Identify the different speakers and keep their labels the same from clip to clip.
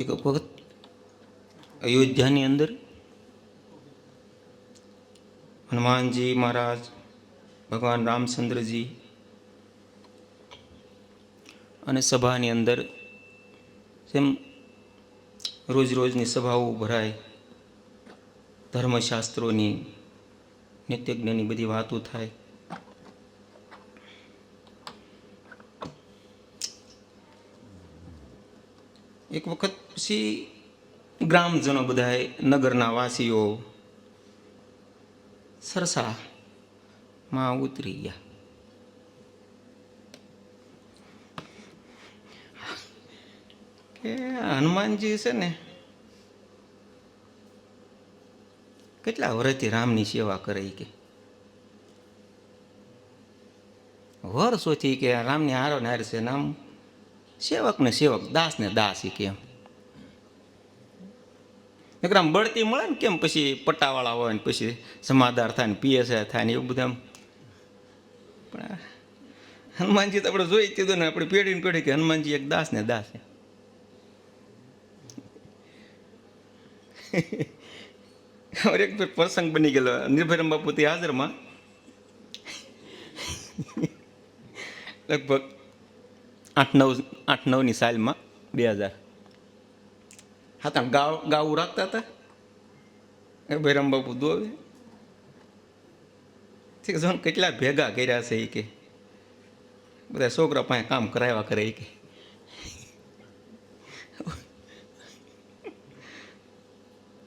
Speaker 1: એક વખત અયોધ્યાની અંદર. હનુમાનજી મહારાજ, ભગવાન રામચંદ્રજી અને સભાની અંદર જેમ રોજ રોજની સભાઓ ભરાય, ધર્મશાસ્ત્રોની, નિત્યજ્ઞની બધી વાતો થાય. એક વખત પછી ગ્રામજનો બધાએ, નગરના વાસીઓ સરસામાં ઉતરી ગયા. કે હનુમાનજી છે ને, કેટલા વર્ષથી રામની સેવા કરે કે? વર્ષોથી કે રામની હારો ને હાર છે નામ સેવક ને સેવક, દાસ ને દાસ કે એમ. એક આમ બળતી મળે ને કેમ પછી પટ્ટાવાળા હોય ને પછી સમાધાર થાય ને પીએસઆઈ થાય ને એવું બધા પણ હનુમાનજી તો આપણે જોઈ કીધું ને, આપણે પેઢી ને પેઢી કે હનુમાનજી એક દાસ ને દાસ એક પ્રસંગ બની ગયેલો. નિર્ભયરામ બાપુ તે હાજરમાં લગભગ આઠ નવ, આઠ નવની સાલમાં બે હજાર હા તા ગાવ ગાવું રાખતા હતા એ ભૈરમ બાપુ દોવે ઠીક છે કેટલા ભેગા કર્યા છે એ કે બધા છોકરા પાસે કામ કરાવ્યા કરે એ કે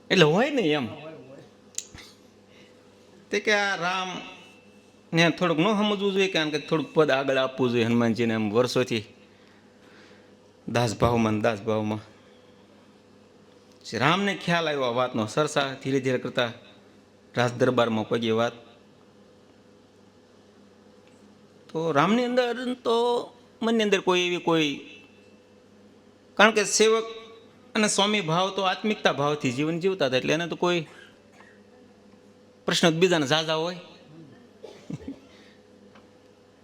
Speaker 1: એટલે હોય ને એમ તે કે આ રામ ને થોડુંક ન સમજવું જોઈએ કારણ કે થોડુંક પદ આગળ આપવું જોઈએ હનુમાનજીને એમ વર્ષોથી દાસભાવમાં ને દાસભાવમાં શ્રી રામને ખ્યાલ આવ્યો આ વાતનો સરસા ધીરે ધીરે કરતા રાજ દરબારમાં પગી વાત. તો રામની અંદર તો મનની અંદર કોઈ એવી કોઈ કારણ કે સેવક અને સ્વામી ભાવ તો આત્મિકતા ભાવથી જીવન જીવતા હતા એટલે એને તો કોઈ પ્રશ્ન બીજાને ઝાઝા હોય.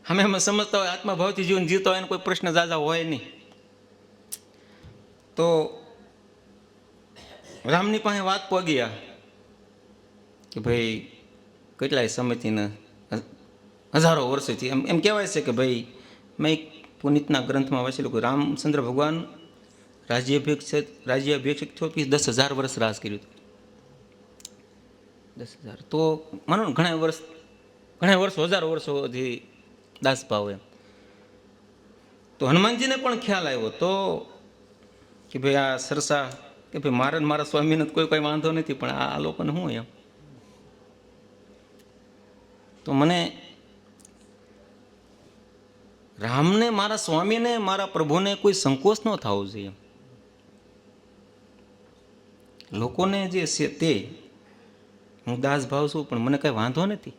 Speaker 1: અમે અમે સમજતા હોય આત્મભાવથી જીવન જીવતા હોય એને કોઈ પ્રશ્ન ઝાઝા હોય નહીં. તો રામની પાસે વાત પગ્યા કે ભાઈ કેટલાય સમયથી ને હજારો વર્ષોથી એમ એમ કહેવાય છે કે ભાઈ મેં એક પુનિતના ગ્રંથમાં વાંચેલું કે રામચંદ્ર ભગવાન રાજ્યાભિષેક રાજ્યાભિષેક થયો પછી દસ હજાર વર્ષ રાજ કર્યું હતું. દસ હજાર. તો માનો ને ઘણા વર્ષ, ઘણા વર્ષો, હજારો વર્ષોથી દાસભાવ એમ. તો હનુમાનજીને પણ ખ્યાલ આવ્યો તો કે ભાઈ આ સરસા કે ભાઈ મારા મારા સ્વામીને કોઈ કોઈ વાંધો નથી, પણ આ લોકોને શું એમ? તો મને રામને, મારા સ્વામીને, મારા પ્રભુને કોઈ સંકોચ ન થવો જોઈએ. લોકોને જે છે તે, હું દાસ ભાવ છું, પણ મને કઈ વાંધો નથી.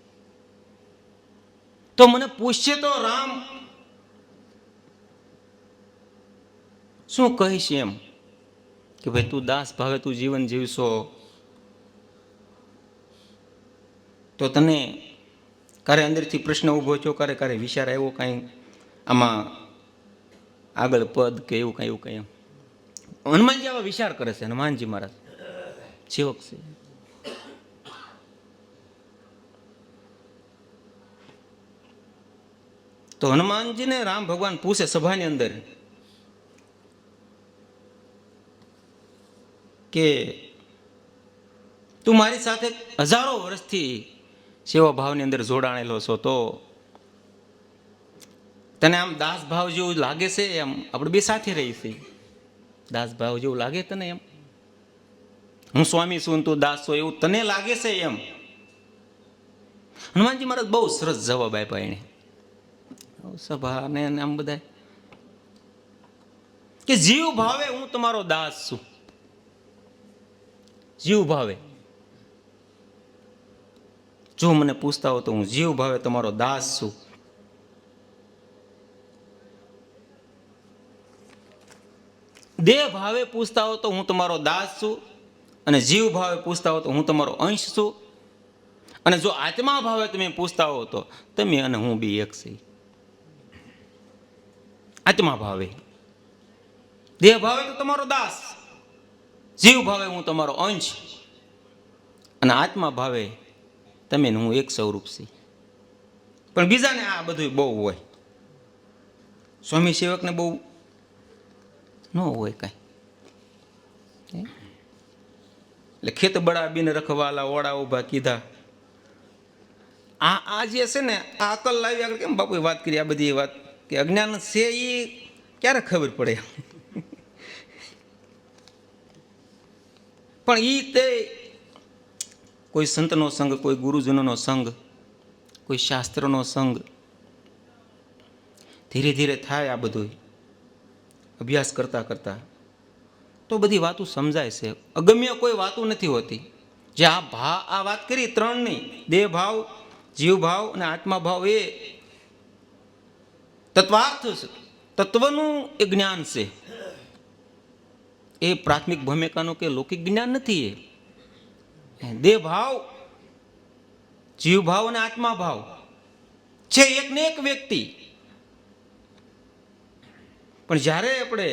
Speaker 1: તો મને પૂછશે તો રામ, શું કહીશ એમ? કે ભાઈ તું દાસ ભાવે તું જીવન જીવશો. તો તને કારે અંદરથી પ્રશ્ન ઊભો થયો? કારે ક્યારે વિચાર આવ્યો કાંઈ? આમાં આગળ પદ કે એવું કાંઈ, એવું કંઈ હનુમાનજી આવા વિચાર કરે છે, હનુમાનજી મહારાજ. સેવક છે. તો હનુમાનજીને રામ ભગવાન પૂછે સભાની અંદર કે તું મારી સાથે હજારો વર્ષથી સેવા ભાવની અંદર જોડાણેલો છો, તો તને આમ દાસ ભાવ જેવું લાગે છે એમ આપણે બે સાથે રહી છે. દાસ ભાવ જેવું લાગે તને એમ? હું સ્વામી છું તું દાસ છો એવું તને લાગે છે એમ? હનુમાનજી મહારાજ બહુ સરસ જવાબ આપ્યા એને. સભા ને આમ બધા કે જીવ ભાવે હું તમારો દાસ છું. જીવ ભાવે. જો મને પૂછતા હો તો હું જીવ ભાવે તમારો દાસ છું. દેહ ભાવે પૂછતા હો તો હું તમારો દાસ છું અને જીવ ભાવે પૂછતા હો તો હું તમારો અંશ છું. અને જો આત્મા ભાવે તમે પૂછતા હો તો તમે અને હું બી એક છે આત્મા ભાવે. દેહ ભાવે તો તમારો દાસ. જીવ ભાવે હું તમારો અંશ. અને આત્મા ભાવે તમે હું એક સ્વરૂપ છે પણ બીજાને આ બધું બહુ હોય. સ્વામી સેવકને બહુ ન હોય કાંઈ. એટલે ખેત બળાબીને રખવાલા ઓળા ઊભા કીધા. આ આ જે છે ને, આ અકલ લાવી આગળ કેમ બાપુએ વાત કરી? આ બધી વાત કે અજ્ઞાન છે એ ક્યારે ખબર પડે? પણ એ તે કોઈ સંતનો સંગ, કોઈ ગુરુજનોનો સંગ, કોઈ શાસ્ત્રનો સંગ, ધીરે ધીરે થાય આ બધું અભ્યાસ કરતા કરતા. તો બધી વાતો સમજાય છે. અગમ્ય કોઈ વાતો નથી હોતી. જે આ ભા, આ વાત કરી ત્રણની, દેહ ભાવ, જીવ ભાવ અને આત્મા ભાવ એ તત્વાર્થ છે. તત્વનું એ જ્ઞાન છે. એ પ્રાથમિક ભૂમિકાનું કે લૌકિક જ્ઞાન નથી એ. દેહભાવ ભાવ જીવ અને આત્માભાવ છે એક ને એક વ્યક્તિ. પણ જ્યારે આપણે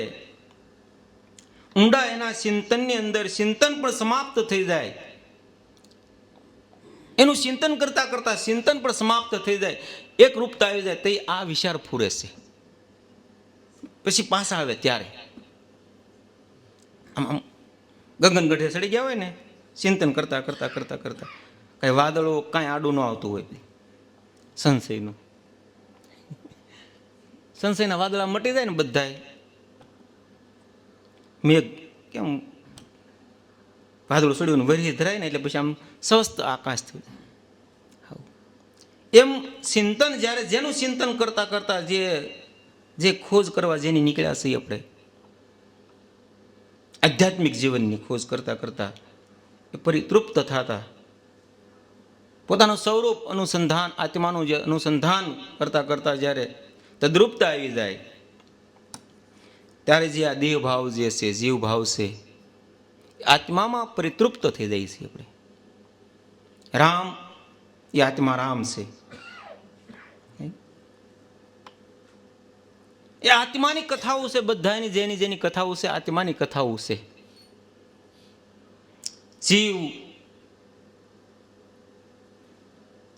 Speaker 1: ઊંડા એના ચિંતનની અંદર ચિંતન પણ સમાપ્ત થઈ જાય, એનું ચિંતન કરતા કરતા ચિંતન પણ સમાપ્ત થઈ જાય, એક રૂપતા આવી જાય, તે આ વિચાર ફૂરે છે. પછી પાછા આવે ત્યારે. આમ આમ, ગગન ગઢે ચડી ગયા હોય ને, ચિંતન કરતા કરતા કરતા કરતા, કાંઈ વાદળો કાંઈ આડું ન આવતું હોય. સંશયનું. સંશયના વાદળા મટી જાય ને બધાય. મેઘ, કેમ? વાદળું ચડ્યું વરી ધરાય ને એટલે પછી આમ સ્વસ્થ આકાશ થયું. એમ ચિંતન, જ્યારે જેનું ચિંતન કરતાં કરતાં જે જે ખોજ કરવા જેની નીકળ્યા છીએ આપણે આધ્યાત્મિક જીવનની ખોજ કરતા કરતા એ પરિતૃપ્ત થતા. પોતાનું સ્વરૂપ અનુસંધાન, આત્માનું જે અનુસંધાન કરતા કરતા જ્યારે તદ્રુપતા આવી જાય, ત્યારે જે આ દેહભાવ જે છે જીવભાવ છે આત્મામાં પરિતૃપ્ત થઈ જાય છે આપણે. રામ, એ આત્મા રામ છે. એ આત્માની કથાઓ છે બધાની, જેની જેની કથાઓ છે, આત્માની કથાઓ છે. જીવ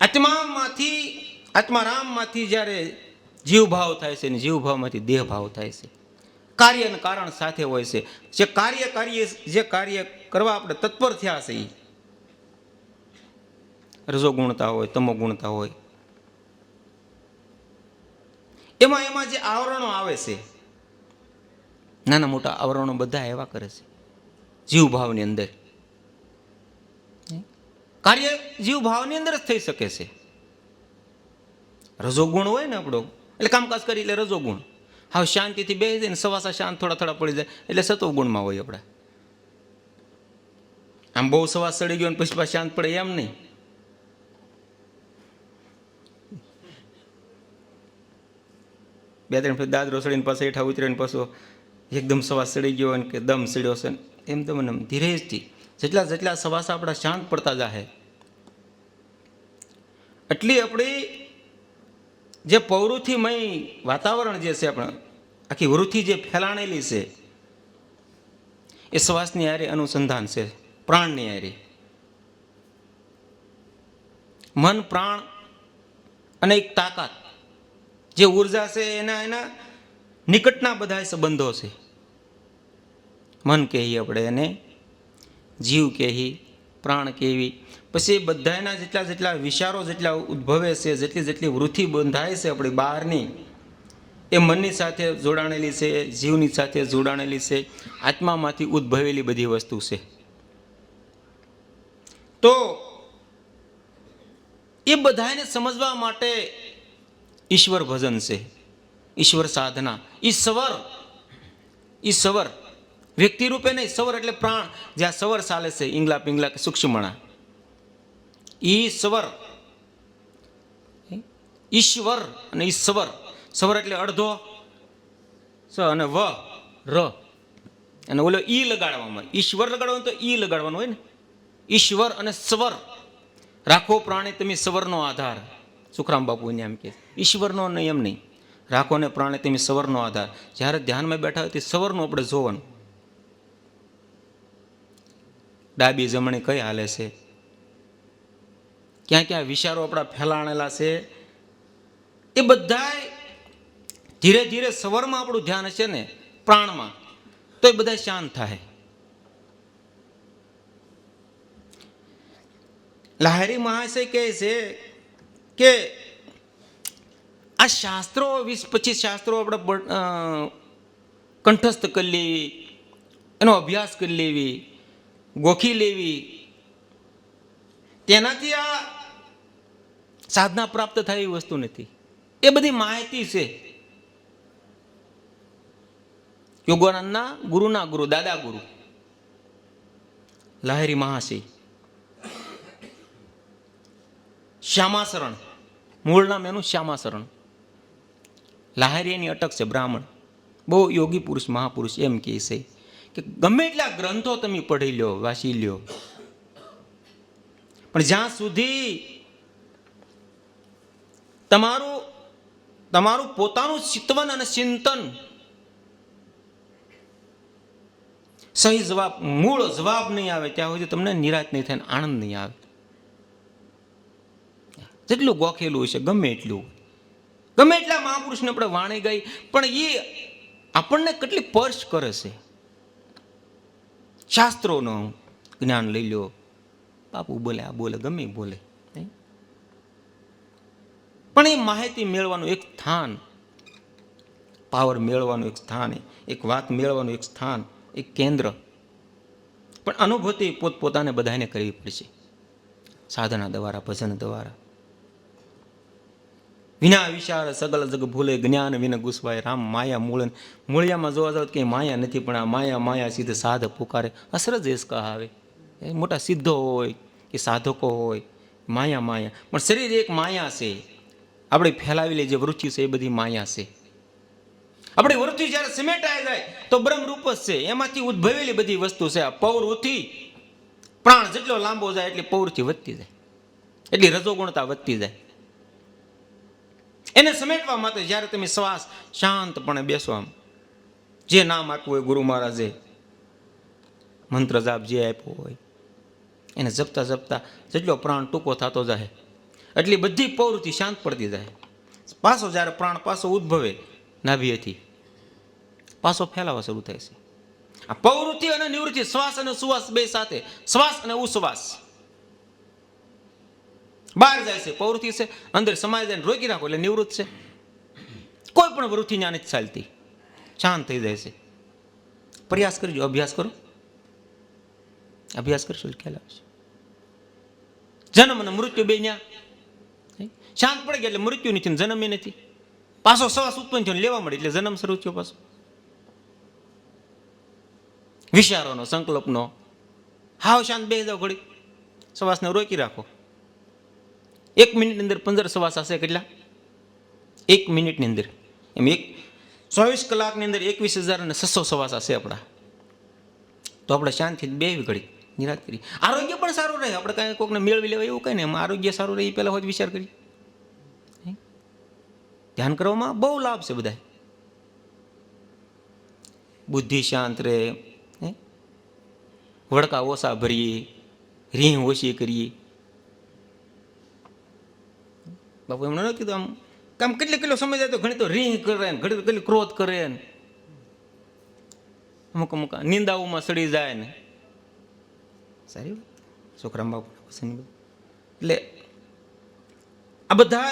Speaker 1: આત્મામાંથી, આત્મારામમાંથી જ્યારે જીવભાવ થાય છે ને જીવ ભાવમાંથી દેહ ભાવ થાય છે. કાર્ય અને કારણ સાથે હોય છે. જે કાર્ય કાર્ય જે કાર્ય કરવા આપણે તત્પર થયા છે એ રજો ગુણતા હોય તમો ગુણતા હોય. એમાં એમાં જે આવરણો આવે છે, નાના મોટા આવરણો બધા એવા કરે છે, જીવભાવની અંદર. કાર્ય જીવભાવની અંદર જ થઈ શકે છે. રજોગુણ હોય ને આપણો, એટલે કામકાજ કરી એટલે રજોગુણ. હા શાંતિથી બેસી જાય ને સવાસા શાંત થોડા થોડા પડી જાય, એટલે સતોગુણમાં હોય આપણે. આમ બહુ સવાસ ચડી ગયો ને પાછું શાંત પડે એમ નહીં. બે ત્રણ ફેર દાદરો ચડીને પાછો હેઠા ઉતરીને પાછો એકદમ સવાસ ચડી ગયો અને કે દમ ચડ્યો છે એમ તો મને ધીરેજથી જેટલા જેટલા સવાસ આપણા શાંત પડતા જાહે, એટલી આપણી જે પૌરુથીમય વાતાવરણ જે છે આપણે, આખી વૃથિ જે ફેલાણેલી છે, એ શ્વાસની આરે અનુસંધાન છે, પ્રાણની હારે મન, પ્રાણ અને એક તાકાત. જે ઊર્જા છે એના એના નિકટના બધા સંબંધો છે. મન કહીએ આપણે એને, જીવ કહેવી પ્રાણ કહેવી પછી બધાના જેટલા જેટલા વિચારો જેટલા ઉદ્ભવે છે, જેટલી જેટલી વૃત્તિ બંધાય છે આપણી બહારની, એ મનની સાથે જોડાણેલી છે, જીવની સાથે જોડાણેલી છે, આત્મામાંથી ઉદ્ભવેલી બધી વસ્તુ છે. તો એ બધાને સમજવા માટે ઈશ્વર ભજન છે, ઈશ્વર સાધના. ઈશ્વર ઈશ્વર વ્યક્તિ રૂપે નહીં, સવર એટલે પ્રાણ. જ્યાં સવર ચાલે છે, ઈંગલા પિંગલા કે સૂક્ષ્મણા. ઈશ્વર ઈશ્વર અને ઈ સવર એટલે અડધો, સ અને વ, ર. અને ઓલો ઈ લગાડવામાં. ઈશ્વર લગાડવાનું તો ઈ લગાડવાનું હોય ને? ઈશ્વર અને સ્વર. રાખો પ્રાણી તમે સવરનો આધાર. સુખરામ બાપુને એમ કે ઈશ્વરનો નહીં એમ નહીં. રાખો ને તેમ સવરનો આધાર. જ્યારે ધ્યાનમાં બેઠા હોય તે સવરનું આપણે જોવાનું. ડાબી જમણી કઈ હાલે છે? ક્યાં ક્યાં વિચારો આપણા ફેલાણેલા છે? એ બધાય ધીરે ધીરે સવરમાં આપણું ધ્યાન હશે ને પ્રાણમાં, તો એ બધા શાંત થાય. લાહેરી મહાશય કહે છે કે આ શાસ્ત્રો, વીસ પચીસ શાસ્ત્રો આપણે કંઠસ્થ કરી લેવી, એનો અભ્યાસ કરી લેવી, ગોખી લેવી. તેનાથી આ સાધના પ્રાપ્ત થાય એવી વસ્તુ નથી. એ બધી માહિતી છે. યોગાનંદના ગુરુના ગુરુ, દાદા ગુરુ. લાહેરી મહાશય. શ્યામાસરણ. મૂળ નામ એનું શ્યામાસરણ. લાહેરીની અટક છે બ્રાહ્મણ. બહુ યોગી પુરુષ, મહાપુરુષ એમ કહે છે કે ગમે એટલા ગ્રંથો તમે પઢી લ્યો, વાંચી લ્યો. પણ જ્યાં સુધી તમારું તમારું પોતાનું ચિતવન અને ચિંતન સહી જવાબ, મૂળ જવાબ નહીં આવે, ત્યાં સુધી તમને નિરાશ નહીં થાય આનંદ નહીં આવે. જેટલું ગોખેલું હશે, ગમે એટલું. ગમે એટલા મહાપુરુષને આપણે વાણી ગઈ, પણ એ આપણને કેટલી સ્પર્શ કરે છે. શાસ્ત્રોનો જ્ઞાન લઈ લો. બાપુ બોલે, આ બોલે, ગમે બોલે. પણ એ માહિતી મેળવાનું એક સ્થાન, પાવર મેળવાનું એક સ્થાન, એક વાત મેળવવાનું એક સ્થાન, એક કેન્દ્ર. પણ અનુભૂતિ પોતપોતાને બધાને કરવી પડશે. સાધના દ્વારા, ભજન દ્વારા. વિના વિચાર સગલ જગ ભૂલે, જ્ઞાન વિન ગુસવાય. રામ માયા મૂળન. મૂળિયામાં જોવા જાવ કંઈ માયા નથી, પણ આ માયા માયા સીધે સાધ પુકારે. અસરજ એસ કહાવે. એ મોટા સિદ્ધો હોય કે સાધકો હોય. માયા માયા. પણ શરીર એક માયા છે. આપણે ફેલાવેલી જે વૃત્તિ છે એ બધી માયા છે. આપણે વૃત્તિ જ્યારે સિમેટાઈ જાય તો બ્રહ્મરૂપ જ છે. એમાંથી ઉદ્ભવેલી બધી વસ્તુ છે. આ પૌરથી પ્રાણ જેટલો લાંબો જાય એટલે પૌરથી વધતી જાય. એટલી રજોગુણતા વધતી જાય. એને સમેટવા માટે જ્યારે તમે શ્વાસ શાંતપણે બેસો આમ, જે નામ આપવું હોય ગુરુ મહારાજે, મંત્ર જાપ જે આપ્યો હોય, એને જપતા જપતા જેટલો પ્રાણ ટૂંકો થતો જાય, એટલી બધી પ્રવૃત્તિ શાંત પડતી જાય. પાછો જ્યારે પ્રાણ પાછો ઉદ્ભવે નાભીએથી પાછો ફેલાવા શરૂ થાય છે. આ પ્રવૃત્તિ અને નિવૃત્તિ શ્વાસ અને સુવાસ બે સાથે, શ્વાસ અને ઉશ્વાસ. બહાર જાય છે પ્રવૃત્તિ છે, અંદર સમાય જાય રોકી રાખો એટલે નિવૃત્ત છે. કોઈ પણ વૃત્તિ ત્યાં નથી ચાલતી. શાંત થઈ જાય છે. પ્રયાસ કરજો, અભ્યાસ કરો. અભ્યાસ કરશો ખ્યાલ આવશે. જન્મ અને મૃત્યુ બે ન્યા. શાંત પડી એટલે મૃત્યુ નથી જન્મ નથી. પાછો શ્વાસ ઉત્પન્ન થયો લેવા મળે એટલે જન્મ શરૂ થયો પાછો. વિચારોનો, સંકલ્પનો. હાવ શાંત બે જાવ ઘડી શ્વાસને રોકી રાખો. એક મિનિટની અંદર પંદર સવા સાસે કેટલા? એક મિનિટની અંદર. એમ એક ચોવીસ કલાકની અંદર એકવીસ હજાર અને છસો સવા સાસે આપણા. તો આપણે શાંતિથી બે ઘડી નિરાશ કરી. આરોગ્ય પણ સારું રહે. આપણે કાંઈ કોઈકને મેળવી લેવાય એવું કંઈ નહીં. એમાં આરોગ્ય સારું રહે એ પહેલાં હોય વિચાર કરી. ધ્યાન કરવામાં બહુ લાભ છે બધા બુદ્ધિ શાંત રહે? વડકા ઓછા ભરીએ. રીહ ઓછી કરીએ. બાપુ એમણે ન કીધું આમ કામ કેટલી કેટલો સમય જાય તો ઘણી તો રીંગ કરે ને ઘણી કેટલી ક્રોધ કરે ને અમુક અમુક નિંદાઓમાં સડી જાય ને સારી વાત. છોકરામાં બાપુ પસંદ એટલે આ બધા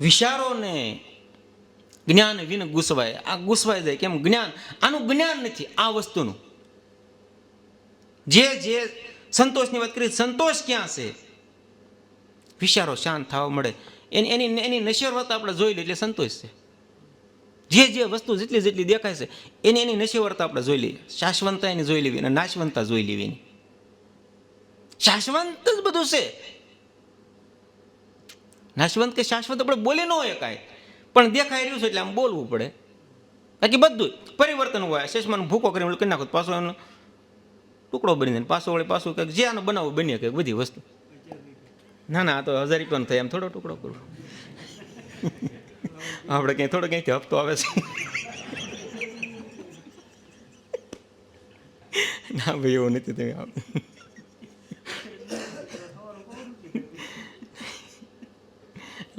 Speaker 1: વિચારોને જ્ઞાન વિન ગુસવાય. આ ગુસવાય જાય. કેમ? જ્ઞાન. આનું જ્ઞાન નથી, આ વસ્તુનું. જે જે સંતોષની વાત કરી સંતોષ ક્યાં છે? વિચારો શાંત થવા મળે. એની એની એની નશ્વરતા આપણે જોઈ લે એટલે સંતોષ છે. જે જે વસ્તુ જેટલી જેટલી દેખાય છે, એની એની નશ્વરતા આપણે જોઈ લઈએ. શાશ્વંતતા એની જોઈ લેવી અને નાશવંતતા જોઈ લેવી એની. શાશ્વંત જ બધું છે. નાશવંત કે શાશ્વત આપણે બોલી ન હોય કાંઈ. પણ દેખાઈ રહ્યું છે એટલે આમ બોલવું પડે. બાકી બધું પરિવર્તન હોય. શેષમાં ભૂકો કરીને કરી નાખો પાછો એનો ટુકડો બની જાય પાછો વળી પાછું કંઈક જે આનો બનાવો બની કંઈક બધી વસ્તુ. ના ના, આ તો હજાર રૂપિયાનો થાય, એમ થોડો ટુકડો કરું. આપણે ક્યાંય થોડો ક્યાંયથી હપ્તો આવે છે. ના, ભાઈ, એવું નથી તમે આવો.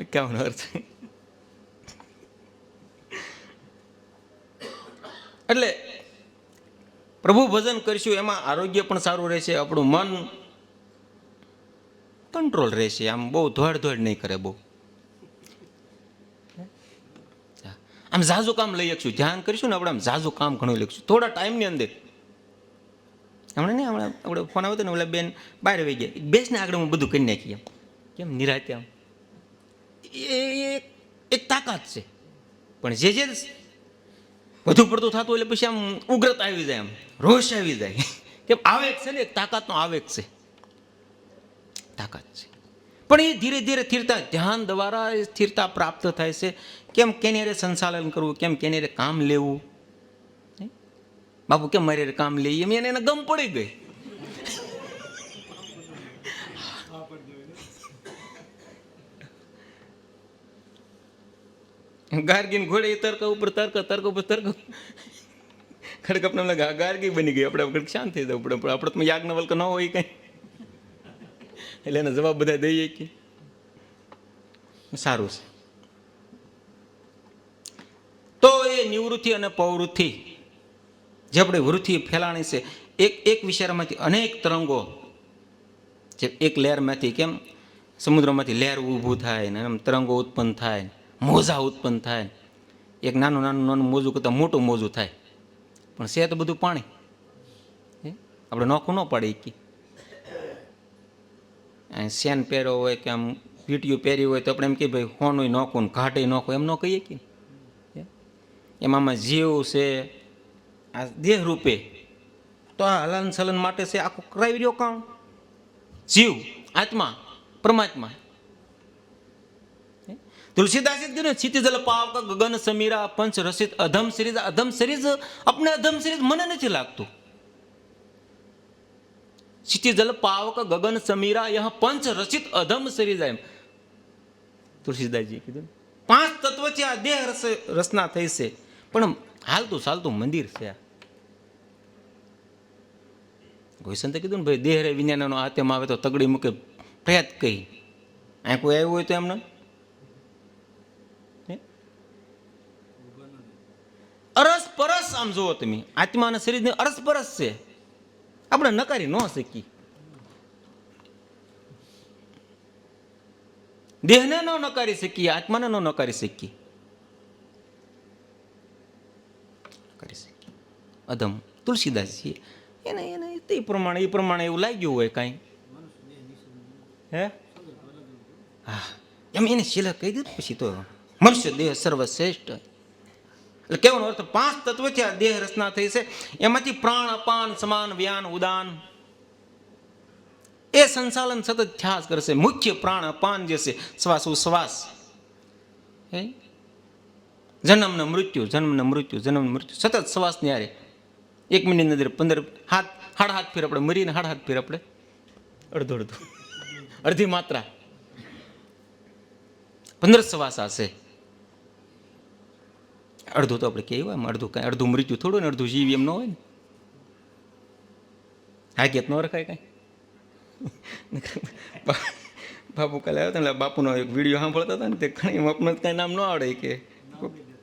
Speaker 1: કેવાનો અર્થ. એટલે પ્રભુ ભજન કરીશું એમાં આરોગ્ય પણ સારું રહેશે આપણું મન કંટ્રોલ રહેશે. આમ બહુ ધોડ ધોડ નહીં કરે બહુ. આમ ઝાઝું કામ લઈ શકશું. ધ્યાન કરીશું ને આપણે આમ ઝાઝું કામ ઘણું લખશું થોડા ટાઈમની અંદર. હમણાં નહીં હમણાં આપણે ફોન આવ્યો ને ઓલા બેન બહાર આવી ગયા. બેસને આગળ હું બધું કરી નાખી એમ. કેમ નિરાતે આમ? એ એક તાકાત છે. પણ જે જે વધુ પડતું થતું એટલે પછી આમ ઉગ્રતા આવી જાય આમ, રોષ આવી જાય. કેમ આવેગ છે ને એક, તાકાતનો આવેગ છે. તાકાત છે. પણ એ ધીરે ધીરે સ્થિરતા, ધ્યાન દ્વારા એ સ્થિરતા પ્રાપ્ત થાય છે. કેમ કેને રે સંચાલન કરવું, કેમ કેને રે કામ લેવું? બાપુ, કેમ મારે કામ લઈએ? એમ એને ગમ પડી ગઈ. ગાર્ગીન ઘોડે એ તર્ક ઉપર તર્ક તર્ક ઉપર તર્ક ખડક આપણે ગાર્ગી બની ગઈ, આપણે આપણે શાંત થઈ જવું પડે પણ આપણે તો યાજ્ઞવલ્ક ન હોય કંઈ. એટલે એના જવાબ બધા દઈએ કે સારું છે. તો એ નિવૃત્તિ અને પ્રવૃત્તિ જે આપણે વૃત્તિ ફેલાણી છે, એક એક વિચારમાંથી અનેક તરંગો, જે એક લહેરમાંથી કેમ? સમુદ્રમાંથી લહેર ઊભું થાય ને એમ તરંગો ઉત્પન્ન થાય મોજા ઉત્પન્ન થાય. એક નાનું નાનું નાનું મોજું કરતાં મોટું મોજું થાય. પણ છે તો બધું પાણી. આપણે નોખું ન પાડી કે સેન પહેર્યો હોય કે આમ પીટીયું પહેરી હોય તો આપણે એમ કહીએ, ભાઈ, હોનું નોખું ઘાટે નોખું. એમ ન કહીએ કે? એમાં જીવ છે, આ દેહ રૂપે. તો આ હલન ચલન માટે છે, આખું કરાવી રહ્યો કામ જીવ, આત્મા, પરમાત્મા. હે? તુલસીદાસે કીધું ને ચિત્ત જલ પાવક ગગન સમીરા પંચ રસિત અધમ સિરીજ અધમ સિરીજ અપને અધમ સિરીજ મને નથી લાગતું ચિત્ત જલ પાવક ગગન સમીરા યહ પંચ રસિત અધમ સિરીજ એમ તુલસીદાસજી કીધું પાંચ તત્વ છે આ દેહ રસ રચના થઈ છે પણ હાલતું ચાલતું મંદિર છે આ કોઈ સંતે કીધું ને ભાઈ દેહ રે વિજ્ઞાનનો આત્મ આવે તો તગડી મૂકે પ્રયાત કહી આ કોઈ આવ્યું હોય તો એમને આમ જુઓ તમે. આત્મા અને શરીરની અરસપરસ છે. આપણે નકારી ન શકી દેહને ન નકારી શકીએ, આત્માને ન નકારી શકીએ. અધમ તુલસીદાસજી એને એને તે પ્રમાણે, એ પ્રમાણે એવું લાગ્યું હોય કાંઈ. હે? હા. એમ એને શીલા કહી દીધું પછી તો, મનુષ્ય દેહ સર્વશ્રેષ્ઠ. એટલે કેવાનો અર્થ પાંચ તત્વથી આ દેહ રચના થઈ છે. એમાંથી પ્રાણ અપાન સમાન વ્યાન ઉદાન. એ સંચાલન સતત થ્યાસ કરશે. મુખ્ય પ્રાણ અપાન જે છે શ્વાસ ઉશ્વાસ હે? જન્મ ને મૃત્યુ જન્મ ને મૃત્યુ જન્મ મૃત્યુ. સતત શ્વાસ ન્યારે એક મિનિટ અંદર પંદર હાથ હાડ હાથ ફેર આપણે મરીને હાડ હાથ ફેર આપણે. અડધો અડધો. અડધી માત્રા. પંદર શ્વાસ હશે. અડધું તો આપણે કહેવાય એમ અડધું કાંઈ, અડધું મૃત્યુ થોડું ને અડધું જીવ એમ ન હોય ને. હાકીયત ન રખાય કાંઈ? બાપુ કાલે આવ્યો એટલે બાપુનો એક વીડિયો સાંભળતા હતા ને, તે ઘણી આપણને કાંઈ નામ ન આવડે કે કોઈ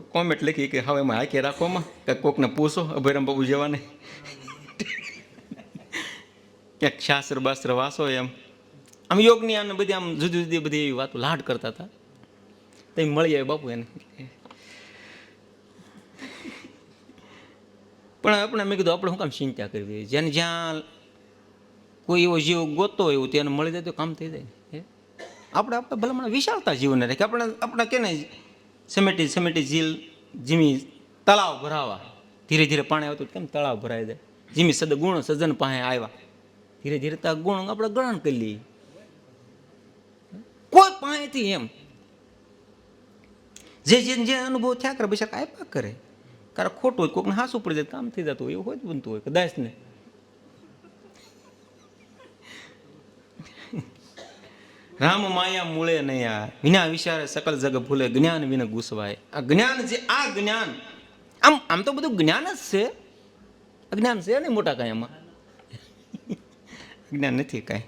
Speaker 1: કોમેન્ટ લખી કે હવે એમાં હાકે રાખવામાં? કે કોકને પૂછો, અભયરામ બાબુ જવાને ક્યાંક શાસ્ત્ર બાસ્ત્ર વાસો એમ. આમ યોગની આને બધી આમ જુદી જુદી બધી એવી વાતો લાડ કરતા હતા. તો એમ મળી જાય બાપુ એને પણ આપણે મેં કીધું આપણે શું કામ ચિંતા કરવી જેને જ્યાં કોઈ એવો જીવ ગોતો હોય એવું તેને મળી જાય તો કામ થઈ જાય આપણે આપણે ભલામણ વિશાળતા જીવને રાખે આપણે આપણે કેને સમેટી સમેટી ઝીલ જીમી તળાવ ભરાવા ધીરે ધીરે પાણી આવતું કેમ તળાવ ભરાઈ જાય જીમી સદ ગુણ સજન પાસે આવ્યા ધીરે ધીરે તો ગુણ આપણે ગ્રહણ કરી લઈએ કોઈ પાસેથી એમ જે જે જે અનુભવ થયા કરે, પછી આપ્યા કરે. કારણ ખોટું હોય કોઈકને હાસું પડી જાય કામ થઈ જતું હોય, એવું હોય જ બનતું હોય, કદાચ ને. રામ માયા મૂળે આ વિના વિચારે સકલ જગ ભૂલે, જ્ઞાન વિને ગુસવાય આ જ્ઞાન જે આ જ્ઞાન. આમ આમ તો બધું જ્ઞાન જ છે. અજ્ઞાન છે ને મોટા કાંઈ એમાં અજ્ઞાન નથી કાંઈ.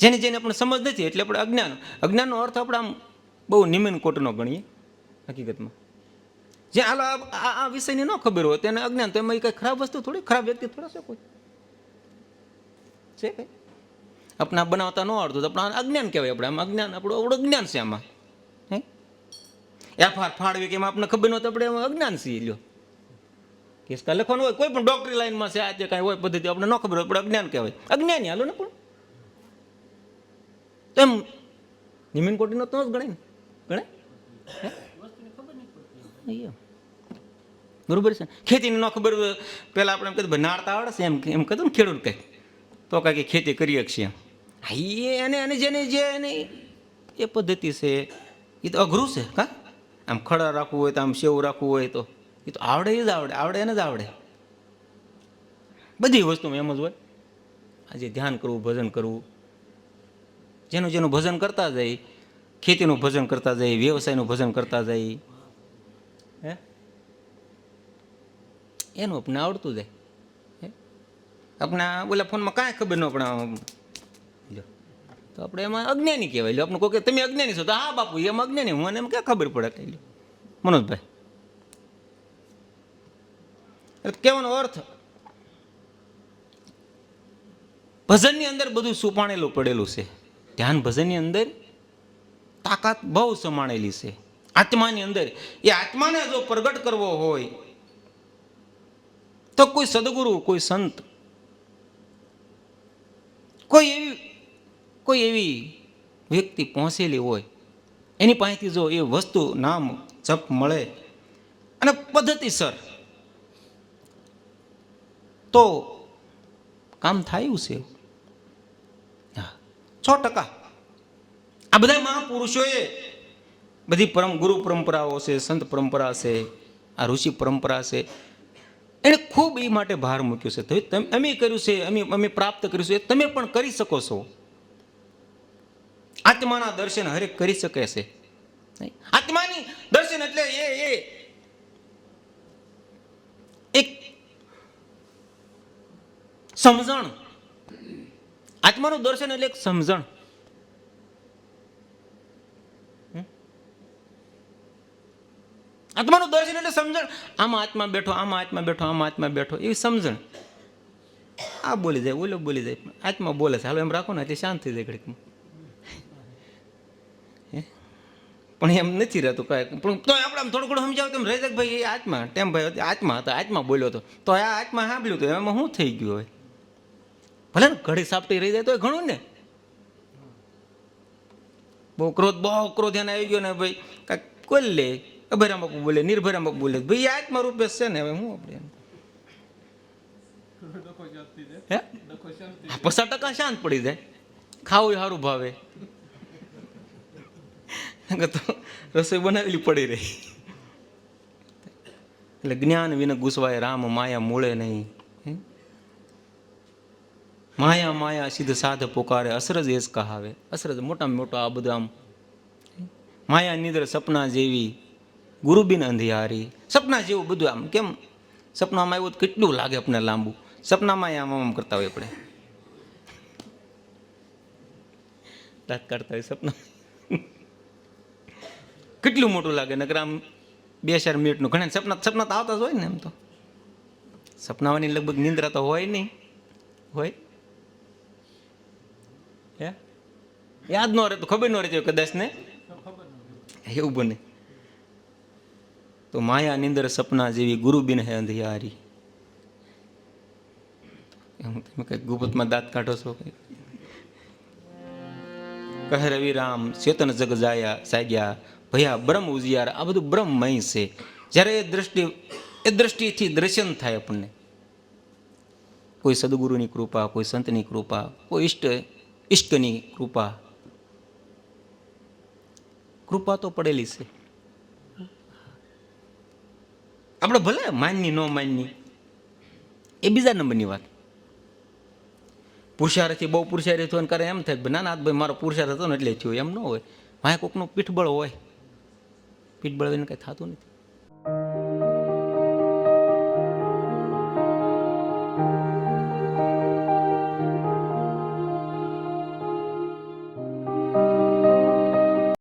Speaker 1: જેને જેને આપણે સમજ નથી, એટલે આપણે અજ્ઞાન. અજ્ઞાનનો અર્થ આપણે આમ બહુ નિમ્ન કોટનો ગણીએ. હકીકતમાં. જે હાલો આ વિષયની ન ખબર હોય, તેને અજ્ઞાન તો એમાં કંઈ ખરાબ વસ્તુ થોડી, ખરાબ વ્યક્તિ થોડા છે કોઈ. છે કંઈ? આપણે બનાવતા ન આવડતું તો આપણે અજ્ઞાન કહેવાય આપણે. આમાં અજ્ઞાન, આપણું આપણું અજ્ઞાન છે આમાં. હે? એફ આર ફાળવી કે એમાં આપણને ખબર નહોતી આપણે એમાં અજ્ઞાન છીએ, લ્યો. કેસ કાંઈ લખવાનું હોય, કોઈ પણ ડોક્ટરી લાઈનમાં છે આજે કાંઈ હોય પદ્ધતિ આપણે ન ખબર હોય આપણે અજ્ઞાન કહેવાય. અજ્ઞાની હાલો ને પણ. તો એમ નિમિન કોટીનો તો જ ગણાય ને. ગણાય? હે? બરોબર છે? ખેતીની ન ખબર પહેલાં આપણે એમ ભાઈ નાળતા આવડે છે? એમ એમ કહેતું ને ખેડૂત કંઈક. તો કાંઈ ખેતી કરીએ એમ હા એ એને એને જેને જે એને એ પદ્ધતિ છે. એ તો અઘરું છે કા આમ ખડા રાખવું હોય તો આમ સેવું રાખવું હોય તો. એ તો આવડે જ આવડે આવડે એને જ આવડે. બધી વસ્તુમાં એમ જ હોય. આજે ધ્યાન કરવું, ભજન કરવું. જેનું જેનું ભજન કરતા જાય, ખેતીનું ભજન કરતા જાય, વ્યવસાયનું ભજન કરતા જાય. હે? એનું આપણે આવડતું જાય. હે? આપણે ઓલા ફોનમાં કાંઈ ખબર ન આમ. લ્યો. તો આપણે એમાં અજ્ઞાની કહેવાય. લો આપણે કોઈ તમે અજ્ઞાની છો, તો હા બાપુ, એમાં અજ્ઞાની મને એમ ક્યાં ખબર પડે કહી લો મનોજભાઈ. એટલે કહેવાનો અર્થ, ભજનની અંદર બધું સુપાણેલું પડેલું છે. ધ્યાન ભજનની અંદર તાકાત બહુ સમાણેલી છે. આત્માની અંદર. એ આત્માને જો પ્રગટ કરવો હોય, તો કોઈ સદગુરુ, કોઈ સંત, કોઈ એવી કોઈ એવી વ્યક્તિ પહોંચેલી હોય, એની પાસેથી જો એ વસ્તુ નામ જપ મળે અને પદ્ધતિસર, તો કામ થાય છે. છ ટકા. આ બધા મહાપુરુષોએ બધી પરમ ગુરુ પરંપરાઓ છે, સંત પરંપરા છે, આ ઋષિ પરંપરા છે. એણે ખૂબ એ માટે ભાર મૂક્યો છે. અમે કર્યું છે, અમે અમે પ્રાપ્ત કર્યું છે તમે પણ કરી શકો છો. આત્માના દર્શન હરેક કરી શકે છે. આત્માની દર્શન એટલે એ એ એક સમજણ. આત્માનું દર્શન એટલે એક સમજણ. આત્માનું દર્શન એટલે સમજણ. આમાં આત્મા બેઠો, આમાં આત્મા બેઠો, આમાં આત્મા બેઠો, એવી સમજણ. આ બોલી જાય, ઓલો બોલી જાય આત્મા બોલે છે. હાલો, એમ રાખો ને એટલે શાંત થઈ જાય ઘડીકમાં? પણ એમ નથી રહેતું કાંઈ. પણ તો આપણે આમ થોડું ઘણું સમજાવ તેમ રહી જાય ભાઈ એ આત્મા તેમ ભાઈ આત્મા હતો, આત્મા બોલ્યો હતો. તો આ આત્મા સાંભળ્યું તો એમાં શું થઈ ગયું હોય ભલે ને ઘડી સાપટી રહી જાય તો એ ઘણું ને. બહુ ક્રોધ બહુ ક્રોધ એને આવી ગયો ને ભાઈ, કાંઈક કોઈ લે. અભયરામક બોલે નિર્ભયરામક બોલે. ભાઈ, આ આત્મા રૂપે છે ને, હવે હું આપણે. હે? ટકા શાંત પડી જાય. ખાવું સારું ભાવે. તો રસોઈ બનાવેલી પડી રહી. એટલે જ્ઞાન વિન ગુસવાય, રામ માયા મૂળે નહીં. માયા માયા સિદ્ધ સાધ પોકારે, અસરજ એસ કહાવે. અસરજ મોટામાં મોટો આ બધું માયા નિદ્ર સપના જેવી. ગુરુબિન અંધિયારી. સપના જેવું બધું આમ, કેમ? સપનામાં તો કેટલું લાગે આપણે લાંબુ? સપનામાં આમ આમ કરતા હોય આપણે. દાંત હોય સપના. કેટલું મોટું લાગે, નકર આમ બે ચાર મિનિટનું ઘણા સપના સપના તો આવતા જ હોય ને એમ તો. સપનાઓની લગભગ નિંદ્રા તો હોય નહીં. હોય? હે? યાદ ન રહે તો ખબર ન રહેતી કદાચ ને? એવું બને. તો માયા નિંદર સપના જેવી ગુરુબિન હે અંધિયારી. એમ તમે કંઈક ગુપતમાં દાંત કાઢો છો કહે રવિ રામ ચેતન જગ જાયા સાગ્યા, ભયા બ્રહ્મ ઉજિયાર, આ બધું બ્રહ્મમય છે. જ્યારે એ દ્રષ્ટિ, એ દ્રષ્ટિથી દર્શન થાય આપણને. કોઈ સદગુરુની કૃપા, કોઈ સંતની કૃપા, કોઈ ઈષ્ટ, ઈષ્ટની કૃપા. કૃપા તો પડેલી છે. આપણે ભલે માનની, ન માનની. એ બીજા નંબરની વાત. પુરુષાર્થથી બહુ પુરુષાર્થ થયો કરે એમ થાય ના ના ભાઈ મારો પુરુષાર્થ હતો ને એટલે થયો. એમ ન હોય. વાંય કોકનું પીઠબળ હોય. પીઠબળ એને કંઈ થતું નથી.